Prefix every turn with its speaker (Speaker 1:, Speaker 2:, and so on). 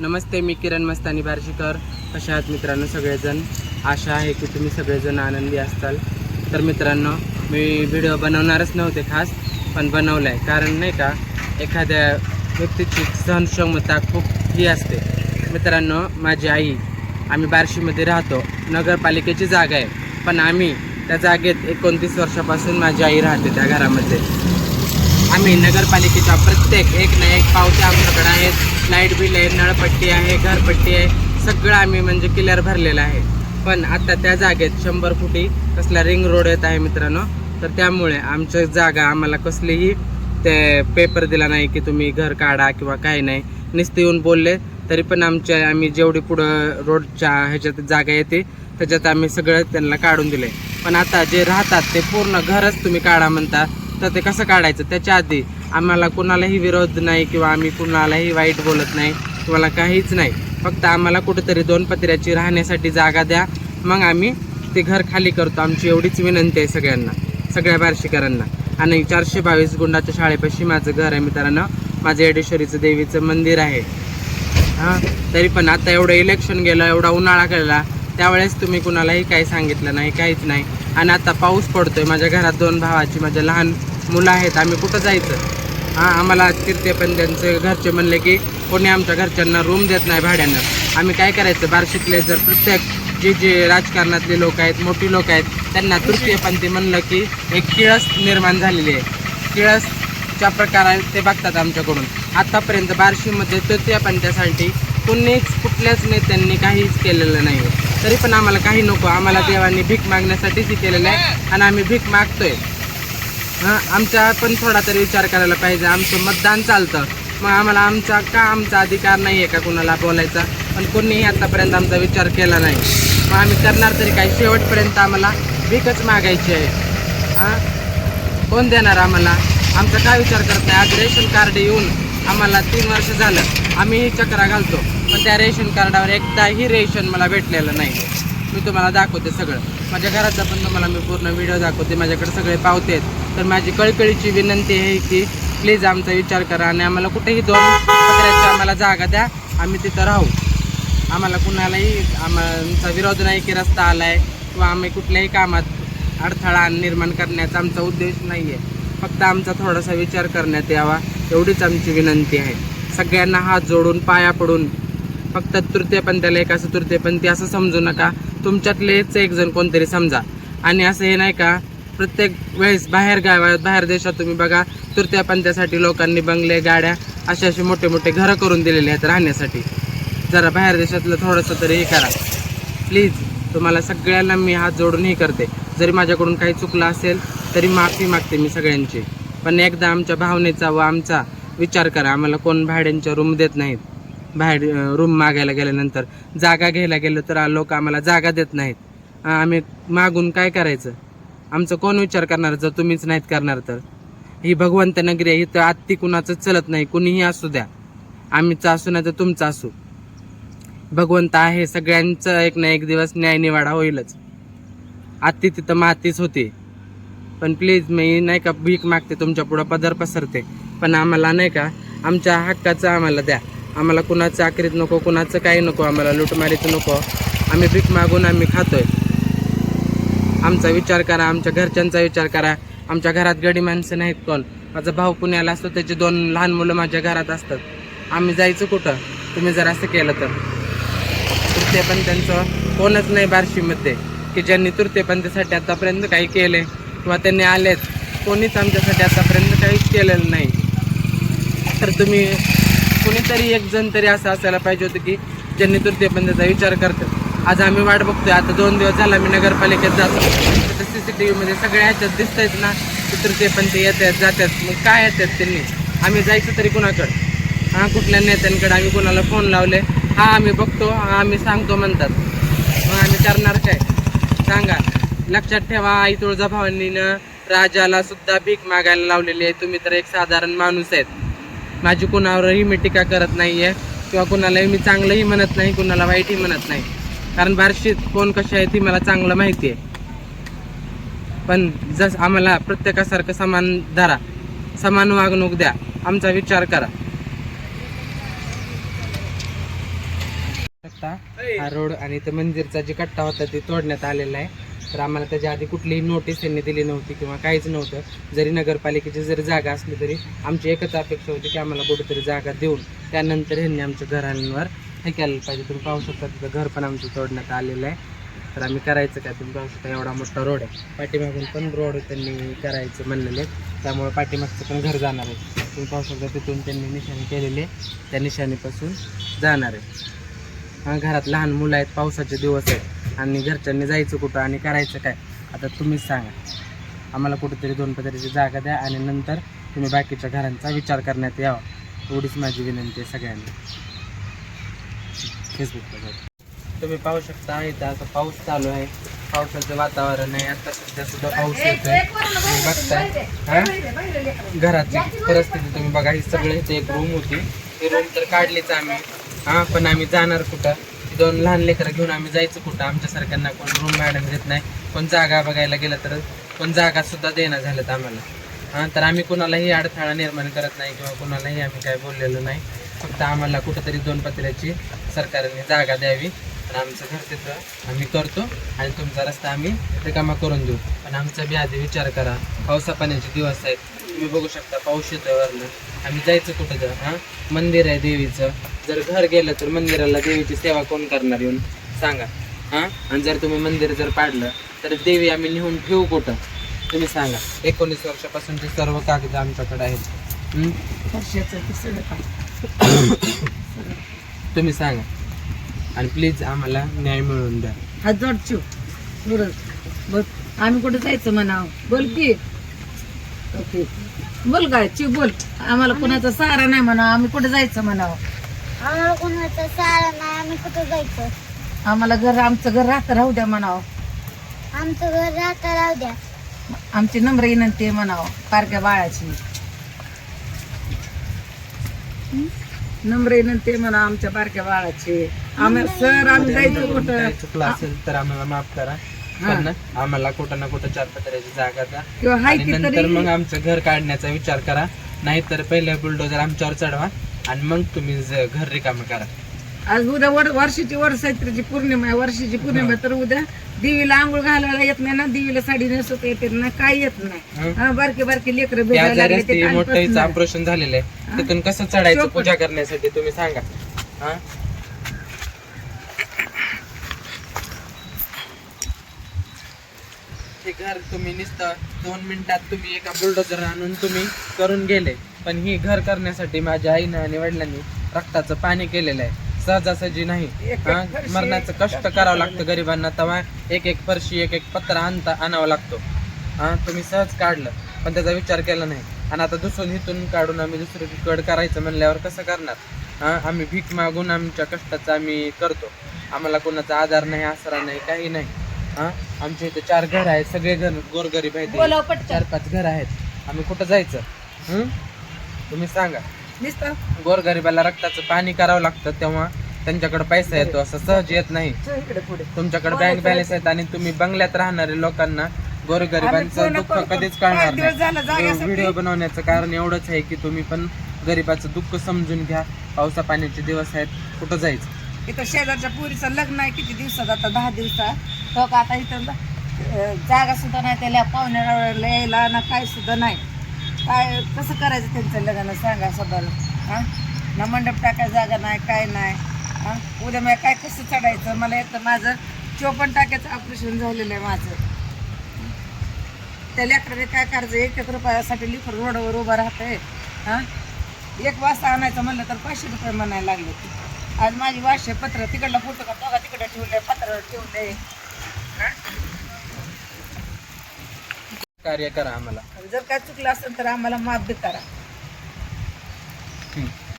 Speaker 1: नमस्ते मी किरण मस्तानी बार्शीकर. कशा आहात मित्रांनो? सगळेजण आशा आहे की तुम्ही सगळेजण आनंदी असताल. तर मित्रांनो मी व्हिडिओ बनवणारच नव्हते खास पण बनवलं आहे कारण नाही का एखाद्या व्यक्तीची सहनक्षमता खूप ही असते. मित्रांनो माझी आई आम्ही बार्शीमध्ये राहतो. नगरपालिकेची जागा आहे. पण आम्ही त्या जागेत एकोणतीस वर्षापासून माझी आई राहते त्या घरामध्ये. आम्ही नगरपालिकेच्या प्रत्येक एक ना एक पावत्या आमच्याकडे आहेत. लाइट बिल आहे नळपट्टी आहे घरपट्टी आहे. सगळं आम्ही म्हणजे क्लिअर भरलेलं आहे. पण आता त्या जागेत शंभर फुटी कसला रिंग रोड येत आहे मित्रांनो. तर त्यामुळे आमच्या जागा आम्हाला कसलीही ते पेपर दिला नाही की तुम्ही घर काढा किंवा काही नाही. नुसते येऊन बोलले तरी पण आमच्या आम्ही जेवढी पुढं रोडच्या ह्याच्यात जागा येते त्याच्यात आम्ही सगळं त्यांना काढून दिले पण आता जे राहतात ते पूर्ण घरच तुम्ही काढा म्हणता. तर ते कसं काढायचं? त्याच्या आधी आम्हाला कुणालाही विरोध नाही किंवा आम्ही कुणालाही वाईट बोलत नाही तुम्हाला काहीच नाही. फक्त आम्हाला कुठेतरी दोन पत्र्याची राहण्यासाठी जागा द्या. मग आम्ही ते घर खाली करतो. आमची एवढीच विनंती आहे सगळ्यांना सगळ्या बार्शीकरांना. आणि चारशे बावीस गुंडाच्या शाळेपाशी माझं घर आहे मित्रांनो. माझं येडेश्वरीचं देवीचं मंदिर आहे. हां तरी पण आता एवढं इलेक्शन गेलं एवढा उन्हाळा गेला त्यावेळेस तुम्ही कुणालाही काही सांगितलं नाही काहीच नाही. आणि आता पाऊस पडतोय. माझ्या घरात दोन भावाची माझ्या लहान मुलं आहेत आम्ही कुठं जायचं? हां आम्हाला तिरते पण त्यांचे घरचे म्हणले की कोणी आमच्या घरच्यांना रूम देत नाही भाड्यानं. आम्ही काय करायचं? बार्शीतले जर प्रत्येक जे जे राजकारणातले लोक आहेत मोठी लोक आहेत त्यांना तृतीयपंथी म्हणलं की एक किळस निर्माण झालेली आहे. किळसच्या प्रकारे ते बघतात आमच्याकडून. आत्तापर्यंत बार्शीमध्ये तृतीयपंथ्यासाठी कुणीच कुठल्याच नेत्यांनी काहीच केलेलं नाही. तरी पण आम्हाला काही नको. आम्हाला देवांनी भीक मागण्यासाठीच केलेलं आहे आणि आम्ही भीक मागतोय. आमचा पण थोडा तरी विचार करायला पाहिजे. आमचं मतदान चालतं. मग आम्हाला आमचा का आमचा अधिकार नाही आहे का कुणाला बोलायचा? पण कोणीही आतापर्यंत आमचा विचार केला नाही. मग आम्ही करणार तरी काय? शेवटपर्यंत आम्हाला भीकच मागायची आहे. हां? कोण देणार आम्हाला? आमचा काय विचार करत नाही आज रेशन कार्ड येऊन आम्हाला तीन वर्ष झालं. आम्ही चक्रा घालतो. पण त्या रेशन कार्डावर एकदाही रेशन मला भेटलेलं नाही. मी तुम्हाला दाखवते सगळं. माझ्या घराचा पण तुम्हाला मी पूर्ण व्हिडिओ दाखवते. माझ्याकडे सगळे पावते. आहेत तर माझी कळकळीची विनंती आहे की प्लीज आमचा विचार करा आणि आम्हाला कुठेही दोन पत्र्याची आम्हाला जागा द्या. आम्ही तिथं राहू. आम्हाला कुणालाही आमचा विरोध नाही की रस्ता आला आहे किंवा आम्ही कुठल्याही कामात अडथळा निर्माण करण्याचा आमचा उद्देश नाही आहे फक्त आमचा थोडासा विचार करण्यात यावा एवढीच आमची विनंती आहे. सगळ्यांना हात जोडून पाया पडून फक्त तृतीयपंथ्याला एक असं तृतीयपंथी असं समजू नका. तुमच्यातलेच एक जण कोणतरी समजा. आणि असं हे नाही का प्रत्येक वेळेस बाहेर गावात बाहेर देशात तुम्ही बघा तृतीयपंथीसाठी लोकांनी बंगले गाड्या असे असे मोठे मोठे घरं करून दिलेले आहेत राहण्यासाठी. जरा बाहेर देशातलं थोडंसं तरी हे करा. प्लीज तुम्हाला सगळ्यांना मी हात जोडून हे करते. जरी माझ्याकडून काही चुकलं असेल तरी माफी मागते मी सगळ्यांची. पण एकदा आमच्या भावनेचा व आमचा विचार करा. आम्हाला कोण भाड्यांच्या रूम देत नाहीत. बाहेर रूम मागायला गेल्यानंतर जागा घ्यायला गेलो तर लोक आम्हाला जागा देत नाहीत. आम्ही मागून काय करायचं? आमचं कोण विचार करणार जर तुम्हीच नाहीत करणार तर? ही भगवंत नगरी आहे इथं आत्ती कुणाचं चलत नाही कुणीही असू द्या. आम्हीचं असू नाही तर तुमचं असू. भगवंत आहे सगळ्यांचं एक ना एक दिवस न्यायनिवाडा होईलच. आत्ती तिथं मातीच होती. पण प्लीज मी नाही का भीक मागते तुमच्या पुढं पदर पसरते. पण आम्हाला नाही का आमच्या हक्काचं आम्हाला द्या. आम्हाला कुणाचं आकरीत नको कुणाचं काही नको आम्हाला लुटमारीत नको. आम्ही भीक मागून आम्ही खातोय. आमचा विचार करा आमच्या घरच्यांचा विचार करा. आमच्या घरात गडी माणसं नाहीत कोण. माझा भाऊ पुण्याला असतो त्याचे दोन लहान मुलं माझ्या घरात असतात. आम्ही जायचं कुठं? तुम्ही जर असं केलं तर. तृतीयपंथींचं कोणच नाही बार्शीमध्ये. की ज्यांनी तृतीयपंथीसाठी आतापर्यंत काही केले किंवा त्यांनी आलेत कोणीच आमच्यासाठी आतापर्यंत काहीच केलेलं नाही. तर तुम्ही कुणीतरी एक जण तरी असं असायला पाहिजे होतं की ज्यांनी तृतीयपंथीचा विचार करतात. आज आम्ही वाट बघतोय. आता दोन दिवस झाला मी नगरपालिकेत जातो. तर सी सी टी व्हीमध्ये सगळ्या ह्याच्यात दिसतायत ना की तृतीयपंथी येतात जातात. मग काय येतात त्यांनी? आम्ही जायचं तरी कुणाकडं? हां कुठल्या नेत्यांकडे? आम्ही कोणाला फोन लावले? हा आम्ही बघतो. हा आम्ही सांगतो म्हणतात. मग आम्ही करणार काय? सांगा. लक्षात ठेवा आई तुळजाभवानीनं राजाला सुद्धा भीक मागायला लावलेली आहे. तुम्ही तर एक साधारण माणूस आहेत. माझी कुणावरही मी टीका करत नाही आहे किंवा कुणालाही मी चांगलंही म्हणत नाही कुणाला वाईटही म्हणत नाही. कारण बारशी कोण कशी आहे ती मला चांगलं माहिती आहे. पण जस आम्हाला प्रत्येकासारखं समान धरा समान वागणूक द्या आमचा विचार करा. हा रोड आणि ते मंदिरचा जे कट्टा होता ते तोडण्यात आलेला आहे. तर आम्हाला त्याच्या आधी कुठलीही नोटीस त्यांनी दिली नव्हती किंवा काहीच नव्हतं. जरी नगरपालिकेची जरी जागा असली तरी आमची एकच अपेक्षा होती की आम्हाला कुठेतरी जागा देऊन त्यानंतर ह्यांनी आमच्या घरांवर हे केलं पाहिजे. तुम्ही पाहू शकता तिथं घर पण आमचं तोडण्यात आलेलं आहे. तर आम्ही करायचं काय? तुम्ही पाहू शकता एवढा मोठा रोड आहे. पाठीमागून पण रोड त्यांनी करायचं म्हणलेले त्यामुळे पाठीमागचं पण घर जाणार आहे. तुम्ही पाहू शकता तिथून त्यांनी निशाणी केलेली आहे त्या निशाणीपासून जाणार आहे. घरात लहान मुलं आहेत पावसाचे दिवस आहेत. आणि घरच्यांनी जायचं कुठं आणि करायचं काय? आता तुम्हीच सांगा. आम्हाला कुठेतरी दोन पदरीची जागा द्या आणि नंतर तुम्ही बाकीच्या घरांचा विचार करण्यात यावा. एवढीच माझी विनंती आहे सगळ्यांना. फेसबुकला तुम्ही पाहू शकता इथं आता पाऊस चालू आहे. पावसाचं वातावरण आहे. आता सध्या सुद्धा पाऊस येतोय. तुम्ही बघताय. हा? घराची परिस्थिती तुम्ही बघा ही सगळे एक रूम होती. ती रूम तर काढलीच आम्ही. हा पण आम्ही जाणार कुठं? दोन लहान लेकरं घेऊन आम्ही जायचं कुठं? आमच्यासारख्यांना कोण रूम मॅडम देत नाही. कोण जागा बघायला गेलं तर कोण जागा सुद्धा देणं झाल्यात आम्हाला. हा तर आम्ही कुणालाही अडथळा निर्माण करत नाही किंवा कुणालाही आम्ही काय बोललेलो नाही. फक्त आम्हाला कुठंतरी दोन पत्र्याची सरकारने जागा द्यावी. आणि आमचं घर तिथं आम्ही करतो आणि तुमचा रस्ता आम्ही रिकामा करून देऊ. पण आमचा बी आधी विचार करा. पावसा पाण्याचे दिवस आहेत. तुम्ही बघू शकता पाऊस येतो वरनं. आम्ही जायचं कुठं तर हां? मंदिर आहे देवीचं. जर घर गेलं तर मंदिराला देवीची सेवा कोण करणार येऊन? सांगा. हां? आणि जर तुम्ही मंदिर जर पाडलं तर देवी आम्ही नेऊन ठेवू कुठं? तुम्ही सांगा. एकोणीस वर्षापासूनचे सर्व कागद आमच्याकडे आहेत. तुम्ही सांगा. आणि प्लीज आम्हाला न्याय मिळवून द्या.
Speaker 2: हात जोडचो बरं बघ आम्ही कुठे जायचं म्हणाव? बोल की. ओके. बोल काय? चिव बोल. आम्हाला कोणाचा सहारा नाही म्हणावं. आम्ही कुठे जायचं म्हणावं?
Speaker 3: आम्हाला कोणाचं सारा नाही. आम्ही कुठं जायचं?
Speaker 2: आम्हाला घर आमचं घर राहतं राहू द्या म्हणावं.
Speaker 3: आमचं घर राहता राहू द्या.
Speaker 2: आमची नम्र विनंती आहे म्हणावं. पारख्या बाळाची. नम्र विनंती आहे म्हणा आमच्या बारक्या बाळाची. आम्ही सर आम्ही जायचं कुठं?
Speaker 1: चुकलं असेल तर आम्हाला माफ करा. पण आम्हाला कुठं ना कुठं चार पत्र्याची जागा द्या.
Speaker 2: किंवा हाय
Speaker 1: आणि
Speaker 2: ती
Speaker 1: नंतर
Speaker 2: तरी
Speaker 1: मग आमचं घर काढण्याचा विचार करा. नाहीतर पहिले बुलडोजर आमच्यावर चढवा आणि मग तुम्ही ज- घर रिकामं करा.
Speaker 2: आज उद्या वर वर्षीची वरसायत्रीची पौर्णिमा आहे. वर्षीची पौर्णिमा तर उद्या देवीला आंघोळ घालायला येत नाही ना देवीला साडी नेसत येते ना काय येत नाही.
Speaker 1: हं?
Speaker 2: बारके बारके लेकर
Speaker 1: त्या मोठं ऑपरेशन झालेलं आहे. तिथून कसं चढायचं. पूजा करण्यासाठी तुम्ही सांगा. हा? हे घर तुम्ही नुसतं दोन मिनिटात तुम्ही एका बुलडोजर आणून तुम्ही करून गेले. पण ही घर करण्यासाठी माझ्या आईनं आणि वडिलांनी रक्ताचं पाणी केलेलं आहे. सहजासहजी नाही. हा, मरणाचं कष्ट करावं लागतं गरिबांना. तेव्हा एक एक फरशी एक एक पत्र आणता आणावं लागतो. हा तुम्ही सहज काढलं पण त्याचा विचार केला नाही. आणि आता दुसरं इथून काढून आम्ही दुसरीकडे करायचं म्हणल्यावर कसं करणार? हा आम्ही भीक मागून आमच्या कष्टाचं आम्ही करतो. आम्हाला कोणाचा आधार नाही आसरा नाही काही नाही. हा आमच्या इथे चार घर आहेत सगळे घर गोरगरीब आहेत. चार पाच घर आहेत. आम्ही कुठं जायचं? तुम्ही सांगा.
Speaker 2: नुसतं?
Speaker 1: गोरगरिबाला रक्ताचं पाणी करावं लागतं तेव्हा त्यांच्याकडे पैसा येतो असं सहज येत नाही.
Speaker 2: चल इकडे पुढे.
Speaker 1: तुमच्याकडे बँक बॅलन्स आहेत आणि तुम्ही बंगल्यात राहणारे लोकांना गोरगरिबांचं दुःख कधीच कळणार
Speaker 2: जाग्यासाठी.
Speaker 1: व्हिडिओ बनवण्याचं कारण एवढंच आहे की तुम्ही पण गरिबाचं दुःख समजून घ्या. पावसा पाण्याचे दिवस आहेत कुठं जायचं?
Speaker 2: इथं शेजारच्या पुरीचं लग्न आहे किती दिवसात आता? दहा दिवसात. तो का आता इथं जागा सुद्धा नाही त्याला पाहुण्याला यायला ना काय सुद्धा नाही. काय कसं करायचं त्यांचं लग्न सांगा सदाला हां? ना मंडप टाकायला जागा नाही काय नाही. हां? उद्या मला काय कसं चढायचं? मला एक तर माझं चोपण टाक्याचं ऑपरेशन झालेलं आहे माझं. त्या लेकराने काय करायचं? एक एक रुपयासाठी लिफर रोडवर उभं राहतंय. हां? एक वाजता आणायचं म्हणलं तर पाचशे रुपये म्हणायला लागले. आज माझी वाशे पत्र तिकडला फोटो का? बघा पत्रावर ठेवले पत्र हां?
Speaker 1: कार्य करा आम्हाला
Speaker 2: जर काय चुकलं असेल तर आम्हाला माफ बी करा.